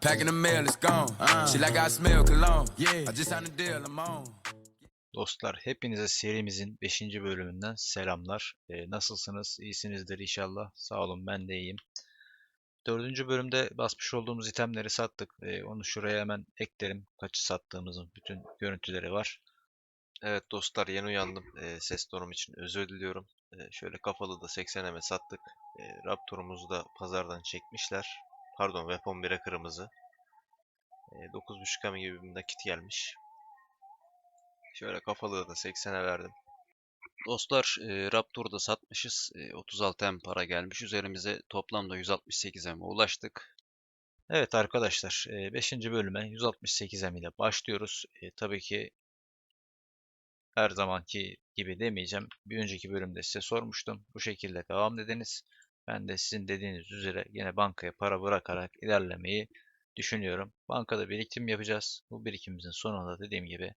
Packing the mail, it's gone. She like I smell cologne. Yeah, I just signed a deal, I'm on. Dostlar hepinize serimizin 5. bölümünden selamlar. Ee, nasılsınız? İyisinizdir inşallah. Sağ olun ben de iyiyim. 4. bölümde basmış olduğumuz itemleri sattık. Ee, onu şuraya hemen eklerim. Kaçı sattığımızın bütün görüntüleri var. Evet dostlar yeni uyandım. Ee, ses tonum için özür diliyorum. Ee, şöyle kafalı da 80'e sattık. Ee, Raptor'umuzu da pazardan çekmişler. Pardon Weapon 1'e kırmızı. Ee, 9.5 gibi bir nakit gelmiş. Şöyle kafalı da 80'e verdim. Dostlar e, Raptor'da satmışız. E, 36 M para gelmiş. Üzerimize toplamda 168 M ulaştık. Evet arkadaşlar 5. bölüme 168 M ile başlıyoruz. E, tabii ki her zamanki gibi demeyeceğim. Bir önceki bölümde size sormuştum. Bu şekilde devam dediniz. Ben de sizin dediğiniz üzere yine bankaya para bırakarak ilerlemeyi düşünüyorum. Bankada birikim yapacağız. Bu birikimimizin sonunda dediğim gibi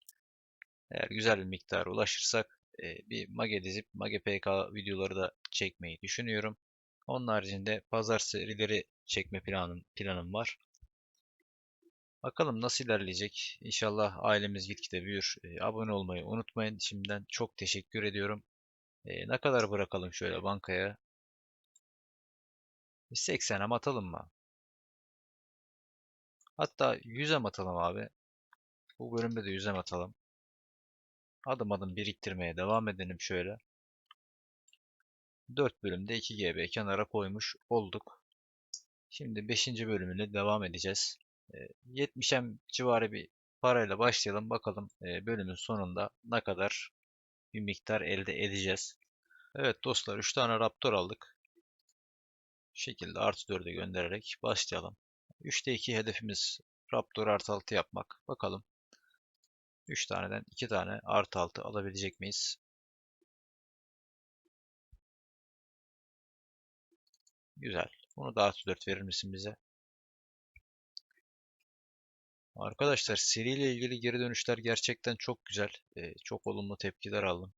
eğer güzel bir miktara ulaşırsak e, bir Mage dizip Mage PK videoları da çekmeyi düşünüyorum. Onun haricinde pazar serileri çekme planım, planım var. Bakalım nasıl ilerleyecek. İnşallah ailemiz gitgide büyür. E, abone olmayı unutmayın. Şimdiden çok teşekkür ediyorum. E, ne kadar bırakalım şöyle bankaya? Bir 80'e atalım mı? Hatta 100'e atalım abi. Bu bölümde de 100'e atalım. Adım adım biriktirmeye devam edelim şöyle. 4 bölümde 2 GB kenara koymuş olduk. Şimdi 5. bölümüne devam edeceğiz. E, 70'em civarı bir parayla başlayalım. Bakalım e, bölümün sonunda ne kadar bir miktar elde edeceğiz. Evet dostlar 3 tane Raptor aldık. Şekilde artı 4'e göndererek başlayalım. 3'te 2 hedefimiz Raptor artı 6 yapmak. Bakalım 3 taneden 2 tane artı 6 alabilecek miyiz? Güzel. Bunu da artı 4 verir misin bize? Arkadaşlar seriyle ilgili geri dönüşler gerçekten çok güzel. Ee, çok olumlu tepkiler aldım.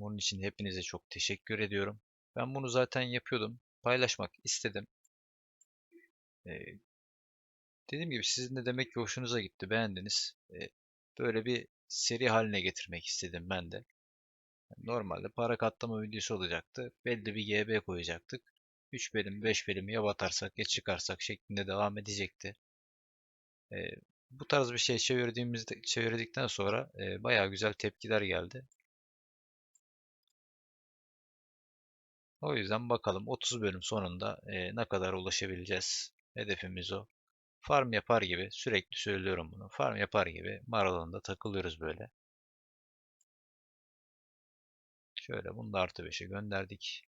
Bunun için hepinize çok teşekkür ediyorum. Ben bunu zaten yapıyordum. Paylaşmak istedim. Ee, dediğim gibi sizin de demek ki hoşunuza gitti, beğendiniz. Ee, böyle bir seri haline getirmek istedim ben de. Normalde para katlama videosu olacaktı. Belli bir GB koyacaktık. 3 bölüm, 5 bölüm ya batarsak ya çıkarsak şeklinde devam edecekti. Ee, bu tarz bir şey çevirdiğimizde çevirdikten sonra e, bayağı güzel tepkiler geldi. O yüzden bakalım 30 bölüm sonunda e, ne kadar ulaşabileceğiz. Hedefimiz o. Farm yapar gibi sürekli söylüyorum bunu. Farm yapar gibi maratonda takılıyoruz böyle. Şöyle bunu da artı 5'e gönderdik.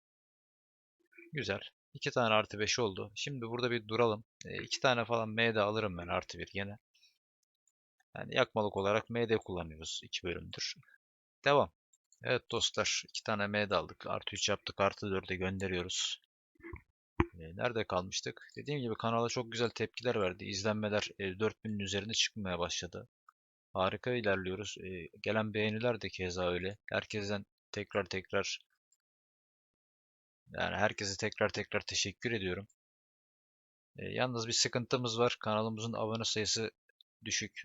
Güzel. 2 tane artı 5 oldu. Şimdi burada bir duralım. 2 tane falan MD alırım ben artı 1 gene. Yani yakmalık olarak MD kullanıyoruz 2 bölümdür. Devam. Evet dostlar 2 tane MD aldık. Artı 3 yaptık. Artı 4'e gönderiyoruz. E, Nerede kalmıştık? Dediğim gibi kanala çok güzel tepkiler verdi. İzlenmeler e, 4000'in üzerine çıkmaya başladı. Harika ilerliyoruz. E, Gelen beğeniler de keza öyle. Herkesten tekrar tekrar yani herkese tekrar tekrar teşekkür ediyorum. E, yalnız bir sıkıntımız var. Kanalımızın abone sayısı düşük.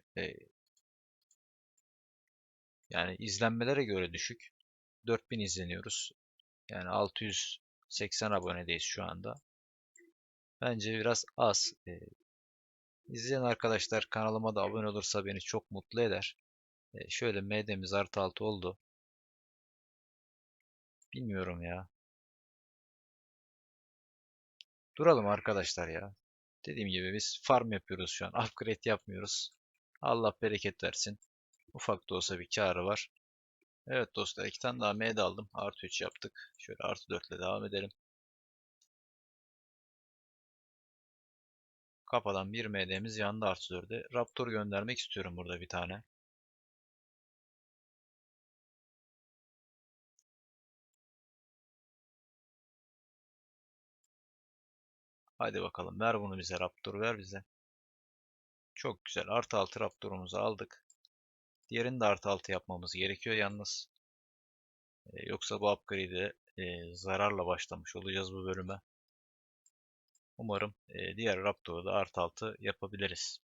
Yani izlenmelere göre düşük. 4000 izleniyoruz. Yani 680 abonedeyiz şu anda. Bence biraz az. E, izleyen arkadaşlar kanalıma da abone olursa beni çok mutlu eder. E, şöyle MD'miz artı 6 oldu. Bilmiyorum ya. Duralım arkadaşlar ya. Dediğim gibi biz farm yapıyoruz şu an. Upgrade yapmıyoruz. Allah bereket versin. Ufak da olsa bir karı var. Evet dostlar iki tane daha MD aldım. Artı 3 yaptık. Şöyle artı 4 ile devam edelim. Kafadan bir MD'miz yandı artı 4'e. Raptor göndermek istiyorum burada bir tane. Hadi bakalım ver bunu bize Raptor ver bize. Çok güzel. Artı 6 Raptor'umuzu aldık. Diğerini de artı 6 yapmamız gerekiyor yalnız. E, yoksa bu upgrade'e e, zararla başlamış olacağız bu bölüme. Umarım e, diğer Raptor'u da artı 6 yapabiliriz.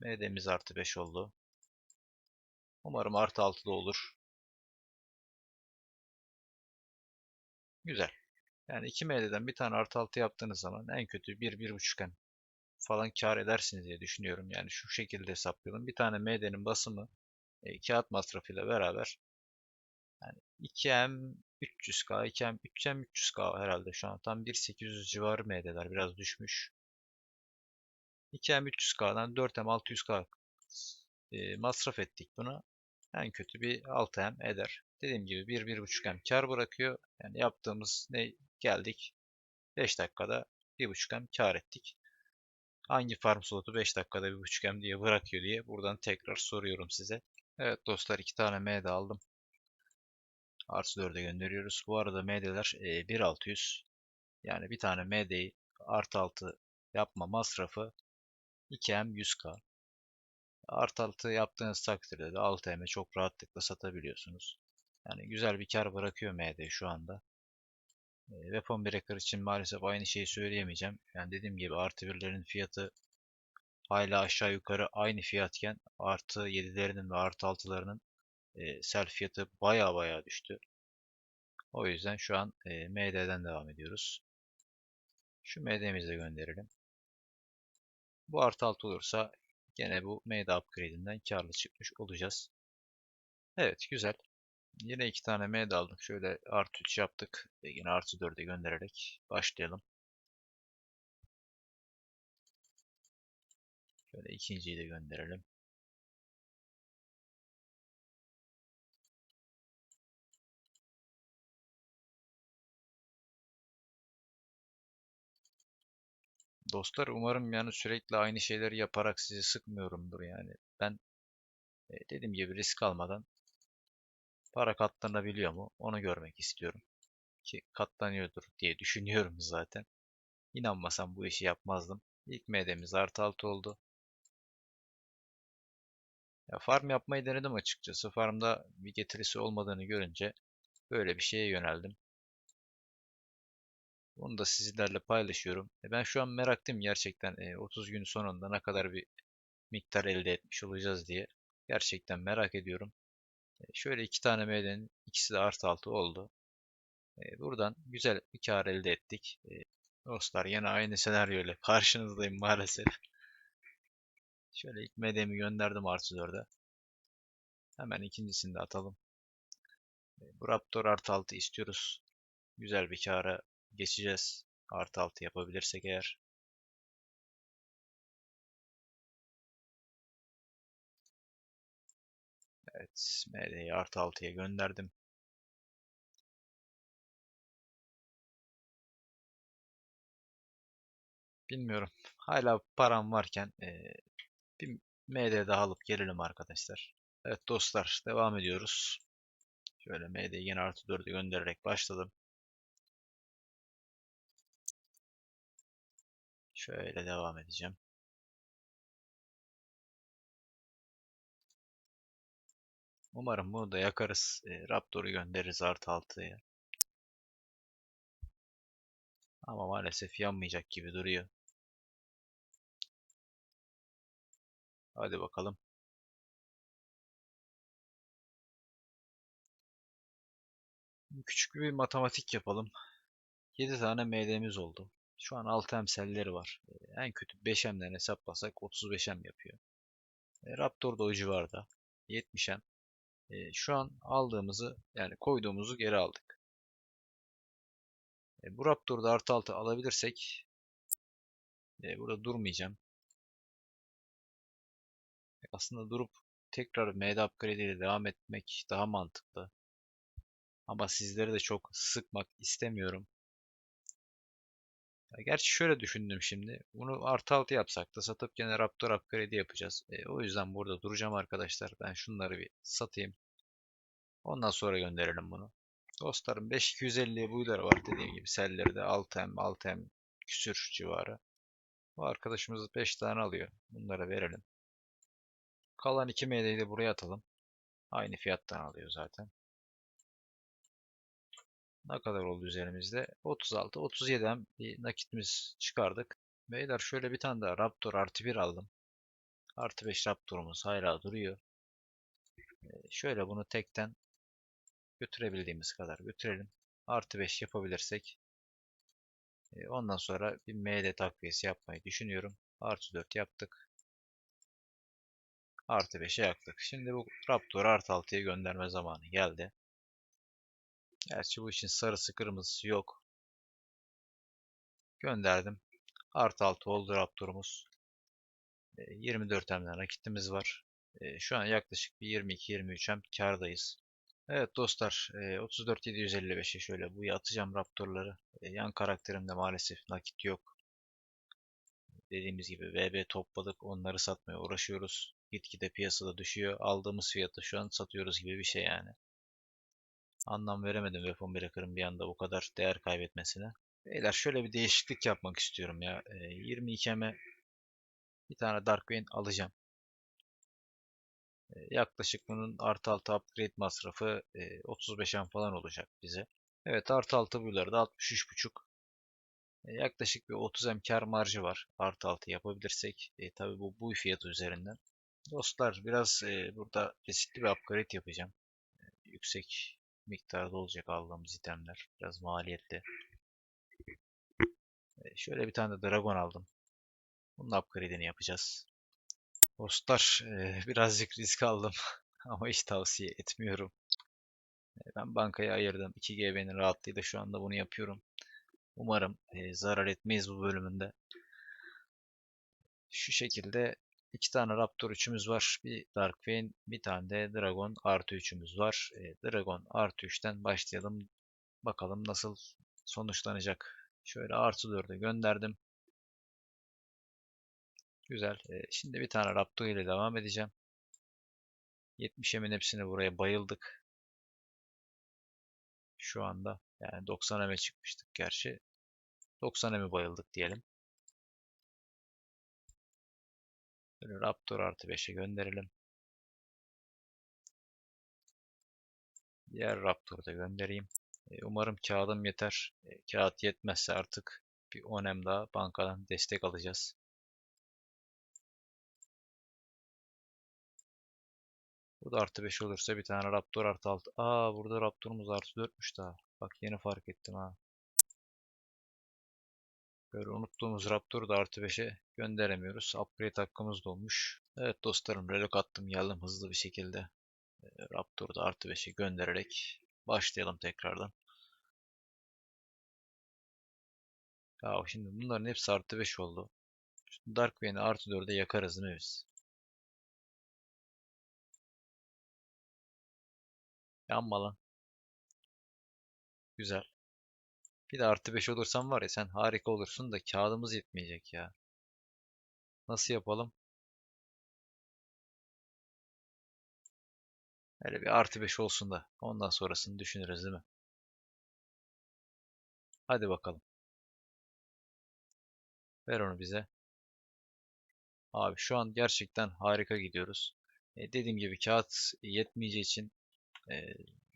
MD'miz artı 5 oldu. Umarım artı 6 da olur. Güzel. Yani 2 MD'den bir tane artı 6 yaptığınız zaman en kötü 1-1.5 M falan kar edersiniz diye düşünüyorum. Yani şu şekilde hesaplayalım. Bir tane MD'nin basımı e, kağıt masrafıyla beraber yani 2M 300K, 2M 3M 300K herhalde şu an. Tam 1.800 civarı MD'ler biraz düşmüş. 2M 300K'dan 4M 600K e, masraf ettik buna. En kötü bir 6M eder. Dediğim gibi 1-1.5M kar bırakıyor. Yani yaptığımız ne geldik 5 dakikada 1.5M kar ettik. Hangi farm slotu 5 dakikada 1.5M diye bırakıyor diye buradan tekrar soruyorum size. Evet dostlar 2 tane MD aldım. Artı 4'e gönderiyoruz. Bu arada MD'ler e, 1.600. Yani bir tane MD'yi artı 6 yapma masrafı 2M 100K. Artı 6 yaptığınız takdirde de 6M'e çok rahatlıkla satabiliyorsunuz. Yani güzel bir kar bırakıyor MD şu anda. E, Weapon Breaker için maalesef aynı şeyi söyleyemeyeceğim. Yani dediğim gibi artı 1'lerin fiyatı hala aşağı yukarı aynı fiyatken artı 7'lerinin ve artı 6'larının e, sell fiyatı baya baya düştü. O yüzden şu an e, MD'den devam ediyoruz. Şu MD'mizi de gönderelim. Bu artı 6 olursa gene bu MD upgrade'inden karlı çıkmış olacağız. Evet güzel. Yine iki tane MD aldım. Şöyle artı 3 yaptık. Ve yine artı 4'e göndererek başlayalım. Şöyle ikinciyi de gönderelim. Dostlar umarım yani sürekli aynı şeyleri yaparak sizi sıkmıyorumdur yani. Ben e, dediğim gibi risk almadan para katlanabiliyor mu onu görmek istiyorum. Ki katlanıyordur diye düşünüyorum zaten. İnanmasam bu işi yapmazdım. İlk MD'miz artı 6 oldu. Ya farm yapmayı denedim açıkçası. Farmda bir getirisi olmadığını görünce böyle bir şeye yöneldim. Bunu da sizlerle paylaşıyorum. E, Ben şu an meraklıyım gerçekten e, 30 gün sonunda ne kadar bir miktar elde etmiş olacağız diye. Gerçekten merak ediyorum. Şöyle iki tane MD'nin ikisi de artı altı oldu. Buradan güzel bir kar elde ettik. Dostlar yine aynı senaryo ile karşınızdayım maalesef. Şöyle ilk MD'mi gönderdim artı 4'e. Hemen ikincisini de atalım. Bu Raptor artı 6 istiyoruz. Güzel bir kara geçeceğiz. Artı 6 yapabilirsek eğer. Evet, MD'yi artı 6'ya gönderdim. Bilmiyorum. Hala param varken eee, bir MD daha alıp gelelim arkadaşlar. Evet dostlar, devam ediyoruz. Şöyle MD'yi yine artı 4'e göndererek başladım. Şöyle devam edeceğim. Umarım bunu da yakarız. E, Raptor'u göndeririz artı 6'ya. Ama maalesef yanmayacak gibi duruyor. Hadi bakalım. Küçük bir matematik yapalım. 7 tane MD'miz oldu. Şu an 6 emselleri var. E, En kötü 5M'den hesaplasak 35M yapıyor. E, Raptor da o civarda. 70M. E, şu an aldığımızı yani koyduğumuzu geri aldık. E, bu Raptor'da artı 6 alabilirsek e, burada durmayacağım. E, Aslında durup tekrar MD upgrade ile devam etmek daha mantıklı. Ama sizleri de çok sıkmak istemiyorum. Ya gerçi şöyle düşündüm şimdi. Bunu artı 6 yapsak da satıp gene Raptor upgrade yapacağız. E, o yüzden burada duracağım arkadaşlar. Ben şunları bir satayım. Ondan sonra gönderelim bunu. Dostlarım 5250 buyları var dediğim gibi. Selleri de 6M, 6M küsür civarı. Bu arkadaşımız 5 tane alıyor. Bunlara verelim. Kalan 2 MD'yi de buraya atalım. Aynı fiyattan alıyor zaten. Ne kadar oldu üzerimizde? 36, 37 hem bir nakitimiz çıkardık. Beyler şöyle bir tane daha Raptor artı 1 aldım. Artı 5 Raptor'umuz hala duruyor. Ee, şöyle bunu tekten götürebildiğimiz kadar götürelim. Artı 5 yapabilirsek e, ondan sonra bir MD takviyesi yapmayı düşünüyorum. Artı 4 yaptık. Artı 5'e yaktık. Şimdi bu Raptor'u artı 6'ya gönderme zamanı geldi. Gerçi bu için sarısı kırmızısı yok. Gönderdim. Artı 6 oldu Raptor'umuz. E, 24 hemden nakitimiz var. E, Şu an yaklaşık bir 22-23 hem kârdayız. Evet dostlar, e, 34.755'e şöyle bu atacağım Raptor'ları. E, Yan karakterimde maalesef nakit yok. Dediğimiz gibi VB topladık, onları satmaya uğraşıyoruz. Gitgide piyasada düşüyor. Aldığımız fiyatı şu an satıyoruz gibi bir şey yani. Anlam veremedim Weapon Breaker'ın bir anda bu kadar değer kaybetmesine. Beyler şöyle bir değişiklik yapmak istiyorum ya. E, 22'me bir tane Dark Vein alacağım. E, Yaklaşık bunun artı altı upgrade masrafı e, 35'en falan olacak bize. Evet artı altı buyuları da 63.5. E, Yaklaşık bir 30 m kar marjı var. Artı altı yapabilirsek. E, tabi bu bu fiyatı üzerinden. Dostlar biraz e, burada riskli bir upgrade yapacağım. E, yüksek miktarda olacak aldığımız itemler. Biraz maliyetli. E, şöyle bir tane de Dragon aldım. Bunun upgrade'ini yapacağız. Dostlar e, birazcık risk aldım ama hiç tavsiye etmiyorum. E, Ben bankaya ayırdım. 2GB'nin rahatlığıyla şu anda bunu yapıyorum. Umarım e, zarar etmeyiz bu bölümünde. Şu şekilde iki tane Raptor 3'ümüz var. Bir Dark Vein, bir tane de Dragon artı 3'ümüz var. E, Dragon artı 3'ten başlayalım. Bakalım nasıl sonuçlanacak. Şöyle artı 4'e gönderdim. Güzel. E, şimdi bir tane Raptor ile devam edeceğim. 70 emin hepsini buraya bayıldık. Şu anda yani 90 eme çıkmıştık gerçi. 90 eme bayıldık diyelim. Böyle Raptor artı 5'e gönderelim. Diğer Raptor'u da göndereyim. E, umarım kağıdım yeter. E, kağıt yetmezse artık bir 10 em daha bankadan destek alacağız. Bu da artı 5 olursa bir tane Raptor artı 6. Aa burada Raptor'umuz artı 4'müş daha. Bak yeni fark ettim ha. Böyle unuttuğumuz Raptor'u da artı 5'e gönderemiyoruz. Upgrade hakkımız dolmuş. Evet dostlarım relok attım geldim hızlı bir şekilde. E, Raptor'u da artı 5'e göndererek başlayalım tekrardan. Ya şimdi bunların hepsi artı 5 oldu. Şu Dark Vayne'i artı 4'e yakarız değil mi biz? Yanma lan. Güzel. Bir de artı 5 olursan var ya sen harika olursun da kağıdımız yetmeyecek ya. Nasıl yapalım? Hele bir artı 5 olsun da ondan sonrasını düşünürüz değil mi? Hadi bakalım. Ver onu bize. Abi şu an gerçekten harika gidiyoruz. E, dediğim gibi kağıt yetmeyeceği için e,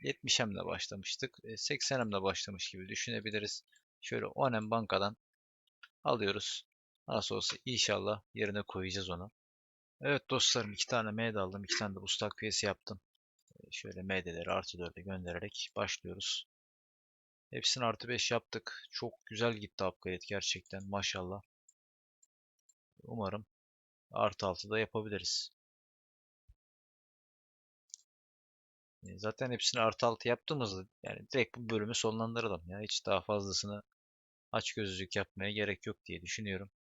70 emle başlamıştık. E, 80 emle başlamış gibi düşünebiliriz. Şöyle 10 em bankadan alıyoruz. Nasıl olsa inşallah yerine koyacağız onu. Evet dostlarım iki tane MD aldım. iki tane de boost takviyesi yaptım. E, şöyle MD'leri artı 4'e göndererek başlıyoruz. Hepsini artı 5 yaptık. Çok güzel gitti upgrade gerçekten maşallah. Umarım artı 6 da yapabiliriz. Zaten hepsini artı 6 yaptığımızda yani direkt bu bölümü sonlandıralım ya. Hiç daha fazlasını aç gözlülük yapmaya gerek yok diye düşünüyorum.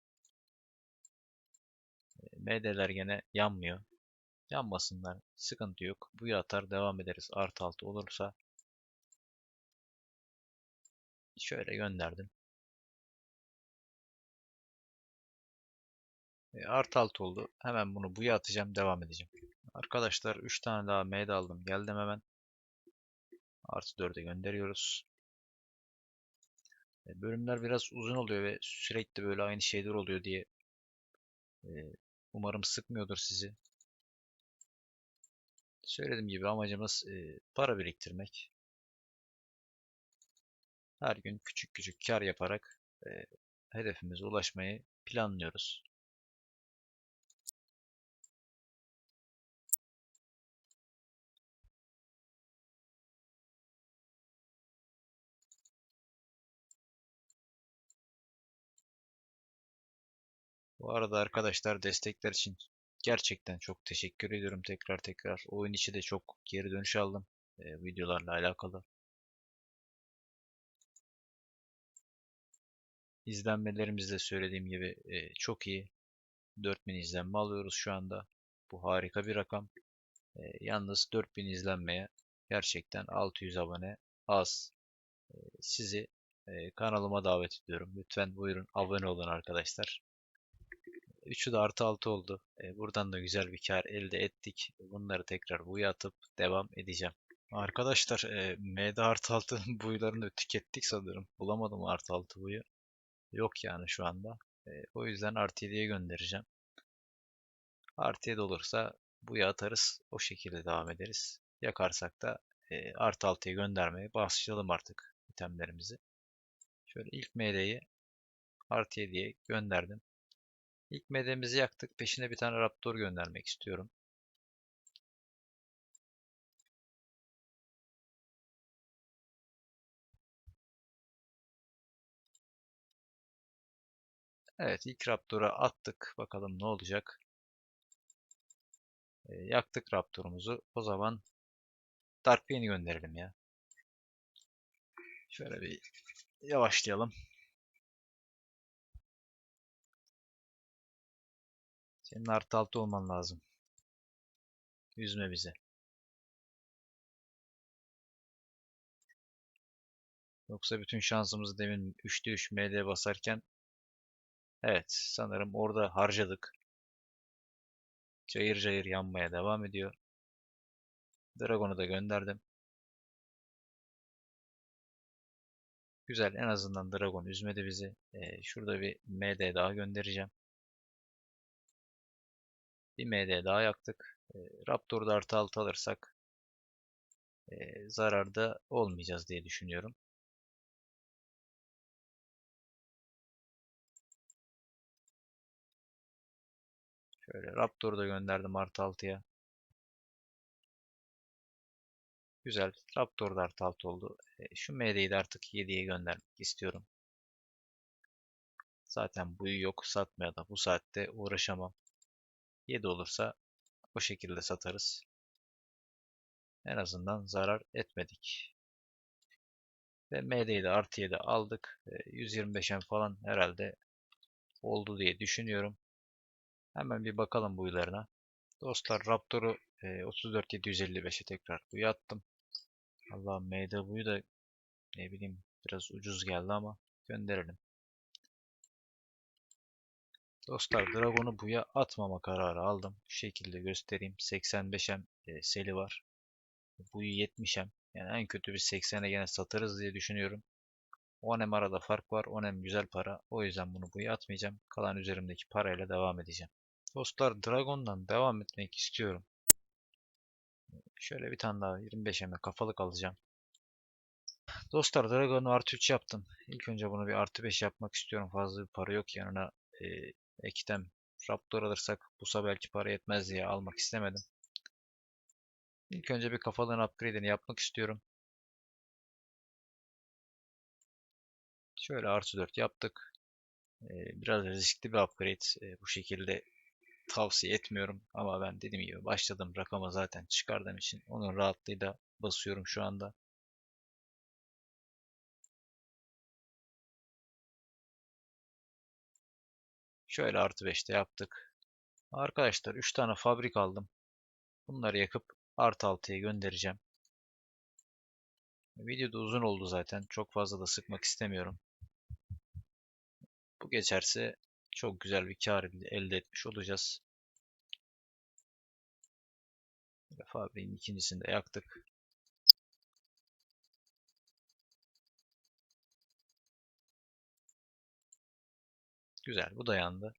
E, MD'ler gene yanmıyor. Yanmasınlar. Sıkıntı yok. Bu atar devam ederiz. Artı 6 olursa şöyle gönderdim. E, artı 6 oldu. Hemen bunu buya atacağım. Devam edeceğim. Arkadaşlar 3 tane daha MD aldım. Geldim hemen. Artı 4'e gönderiyoruz. E, Bölümler biraz uzun oluyor ve sürekli böyle aynı şeyler oluyor diye e, umarım sıkmıyordur sizi. Söylediğim gibi amacımız e, para biriktirmek. Her gün küçük küçük kar yaparak e, hedefimize ulaşmayı planlıyoruz. Bu arada arkadaşlar destekler için gerçekten çok teşekkür ediyorum tekrar tekrar. Oyun içi de çok geri dönüş aldım e, videolarla alakalı. İzlenmelerimiz de söylediğim gibi e, çok iyi. 4000 izlenme alıyoruz şu anda. Bu harika bir rakam. E, yalnız 4000 izlenmeye gerçekten 600 abone az. E, sizi e, kanalıma davet ediyorum. Lütfen buyurun abone olun arkadaşlar. Üçü de artı 6 oldu. E, buradan da güzel bir kar elde ettik. Bunları tekrar buya atıp devam edeceğim. Arkadaşlar e, MD artı 6 buyularını tükettik sanırım. Bulamadım artı 6 buyu. Yok yani şu anda. E, o yüzden artı 7'ye göndereceğim. Artı 7 olursa buya atarız. O şekilde devam ederiz. Yakarsak da e, artı 6'ya göndermeye başlayalım artık itemlerimizi. Şöyle ilk MD'yi artı 7'ye gönderdim. İlk medemizi yaktık. Peşine bir tane Raptor göndermek istiyorum. Evet ilk Raptor'a attık. Bakalım ne olacak. E, yaktık Raptor'umuzu. O zaman Dark Pain'i gönderelim ya. Şöyle bir yavaşlayalım. Senin artı altı olman lazım. Üzme bizi. Yoksa bütün şansımızı demin 3'te 3 MD basarken Evet sanırım orada harcadık. Cayır cayır yanmaya devam ediyor. Dragon'u da gönderdim. Güzel en azından Dragon üzmedi bizi. Ee, şurada bir MD daha göndereceğim. Bir MD daha yaktık. E, Raptor'da artı 6 alırsak e, zararda olmayacağız diye düşünüyorum. Şöyle Raptor'u da gönderdim artı 6'ya. Güzel. Raptor'da artı 6 oldu. E, şu MD'yi de artık 7'ye göndermek istiyorum. Zaten buyu yok. Satmaya da bu saatte uğraşamam. 7 olursa o şekilde satarız. En azından zarar etmedik. Ve MD'yi de artı 7 aldık. 125'en falan herhalde oldu diye düşünüyorum. Hemen bir bakalım buyularına. Dostlar Raptor'u 34755'e tekrar buyu attım. Allah MD buyu da ne bileyim biraz ucuz geldi ama gönderelim. Dostlar Dragon'u buya atmama kararı aldım. Şu şekilde göstereyim. 85'em e, seli var. Buyu 70'em. Yani en kötü bir 80'e gene satarız diye düşünüyorum. 10M arada fark var. 10M güzel para. O yüzden bunu buya atmayacağım. Kalan üzerimdeki parayla devam edeceğim. Dostlar Dragon'dan devam etmek istiyorum. Şöyle bir tane daha 25'eme kafalık alacağım. Dostlar Dragon'u artı 3 yaptım. İlk önce bunu bir artı 5 yapmak istiyorum. Fazla bir para yok yanına e, Ektem Raptor alırsak busa belki para yetmez diye almak istemedim. İlk önce bir kafalığın upgrade'ini yapmak istiyorum. Şöyle artı 4 yaptık. Ee, biraz riskli bir upgrade. Ee, bu şekilde tavsiye etmiyorum. Ama ben dediğim gibi başladım rakama zaten çıkardığım için onun rahatlığıyla basıyorum şu anda. Şöyle artı 5'te yaptık. Arkadaşlar 3 tane fabrik aldım. Bunları yakıp artı 6'ya göndereceğim. Video da uzun oldu zaten. Çok fazla da sıkmak istemiyorum. Bu geçerse çok güzel bir kar elde etmiş olacağız. Fabriğin ikincisini de yaktık. Güzel bu da yandı.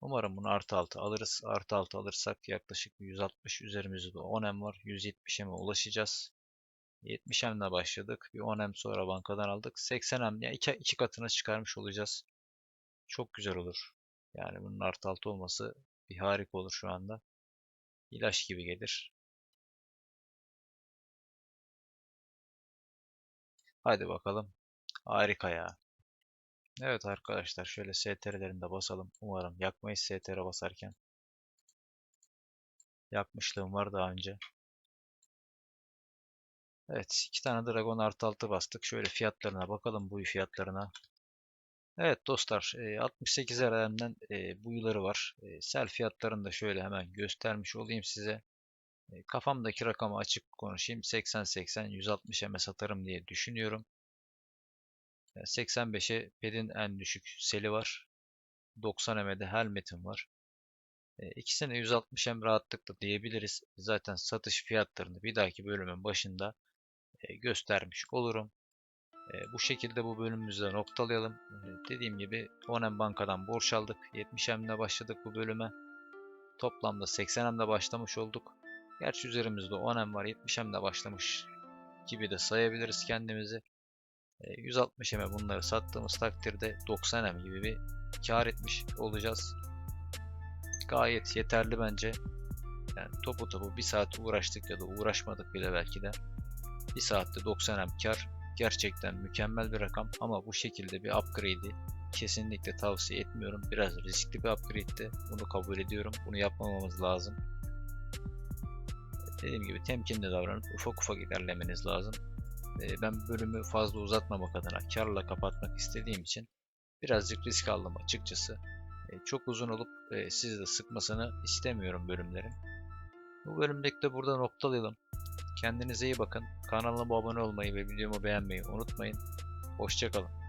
Umarım bunu artı altı alırız. Artı altı alırsak yaklaşık 160 üzerimizde de 10M var. 170'e ulaşacağız. 70 M'le başladık. Bir 10 M sonra bankadan aldık. 80 M yani iki, iki katına çıkarmış olacağız. Çok güzel olur. Yani bunun artı altı olması bir harika olur şu anda. İlaç gibi gelir. Hadi bakalım. Harika ya. Evet arkadaşlar şöyle STR'lerini de basalım. Umarım yakmayız STR basarken. Yakmışlığım var daha önce. Evet iki tane Dragon artı altı bastık. Şöyle fiyatlarına bakalım bu fiyatlarına. Evet dostlar e, 68 RM'den e, bu yılları var. E, sel fiyatlarını da şöyle hemen göstermiş olayım size. E, kafamdaki rakamı açık konuşayım. 80-80 160 M satarım diye düşünüyorum. E, 85'e pedin en düşük seli var. 90 M'de helmetim var. İkisine 160 M rahatlıkla diyebiliriz. Zaten satış fiyatlarını bir dahaki bölümün başında göstermiş olurum. Bu şekilde bu bölümümüzde noktalayalım. Dediğim gibi 10M bankadan borç aldık. 70M'le başladık bu bölüme. Toplamda 80M'le başlamış olduk. Gerçi üzerimizde 10M var 70M'le başlamış gibi de sayabiliriz kendimizi. E, 160M'e bunları sattığımız takdirde 90M gibi bir kar etmiş olacağız. Gayet yeterli bence. Yani topu topu bir saat uğraştık ya da uğraşmadık bile belki de. Bir saatte 90 M kar gerçekten mükemmel bir rakam ama bu şekilde bir upgrade'i kesinlikle tavsiye etmiyorum. Biraz riskli bir upgrade'ti. Bunu kabul ediyorum. Bunu yapmamamız lazım. Dediğim gibi temkinli davranıp ufak ufak ilerlemeniz lazım. Ee, Ben bölümü fazla uzatmamak adına karla kapatmak istediğim için birazcık risk aldım açıkçası. Ee, Çok uzun olup e, sizi de sıkmasını istemiyorum bölümlerin. Bu bölümdeki de burada noktalayalım. Kendinize iyi bakın. Kanalıma abone olmayı ve videomu beğenmeyi unutmayın. Hoşçakalın.